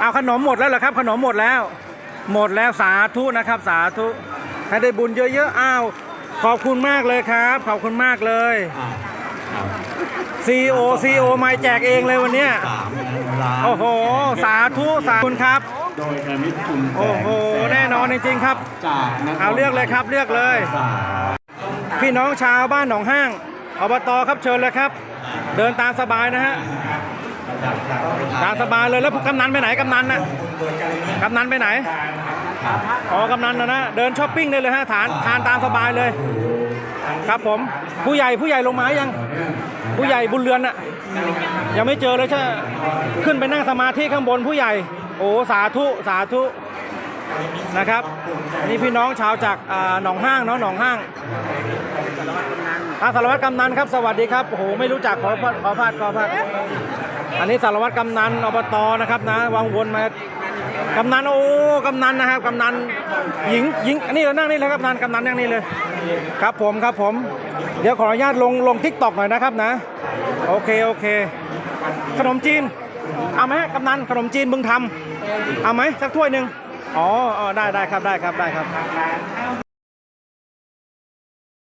เอาขนมหมดแล้วเหรอครับ ขนมหมดแล้ว หมดแล้วสาธุนะครับ สาธุให้ได้บุญเยอะๆอ้าวขอบคุณมากเลยครับขอบคุณมากเลยอ่าครับ CEO CEO ไม่แจกเองเลยวันเนี้ยสามล้านโอ้โห สาธุสาธุครับโดยการมิตรคุณโอ้โหแน่นอนจริงๆครับจากนครเอาเลือกเลยครับเลือกเลยสามพี่น้องชาวบ้านหนองห้างอบตครับเชิญเลยครับ เดินตามสบายนะฮะ ตามสบายเลยแล้วกำนันไปไหนกำนันนะกำนันไปไหนอ๋อกำนันนะนะเดินช้อปปิ้งได้เลยฮะทานทานตามสบายเลย ครับผมผู้ใหญ่ผู้ใหญ่ลงมายัง ผู้ใหญ่บุญเรือนอะยังไม่เจอเลยใช่ขึ้นไปนั่งสมาธิข้างบนผู้ใหญ่ โอ้สาธุสาธุ นะครับอันนี้พี่น้องชาวจากอ่าหนองห้างเนาะหนองห้างสารวัตรกำนันครับสวัสดีครับโอ้โหไม่รู้จักขอขอพาดขอพาดอันนี้สารวัตรกำนันอบตนะครับนะวางวนมากำนันโอ้กำนันนะครับกำนันหญิงหญิงอันนี้เรานั่งนี่เลยครับกำนันกำนันนั่งนี่เลยครับผมครับผม เดี๋ยวขออนุญาตลงลงทิกตอกหน่อยนะครับนะ โอเคโอเค ขนมจีนเอาไหมกำนันขนมจีนบึงทำเอาไหมสักถ้วยหนึ่ง อ๋ออ๋อได้ได้ครับได้ครับได้ครับ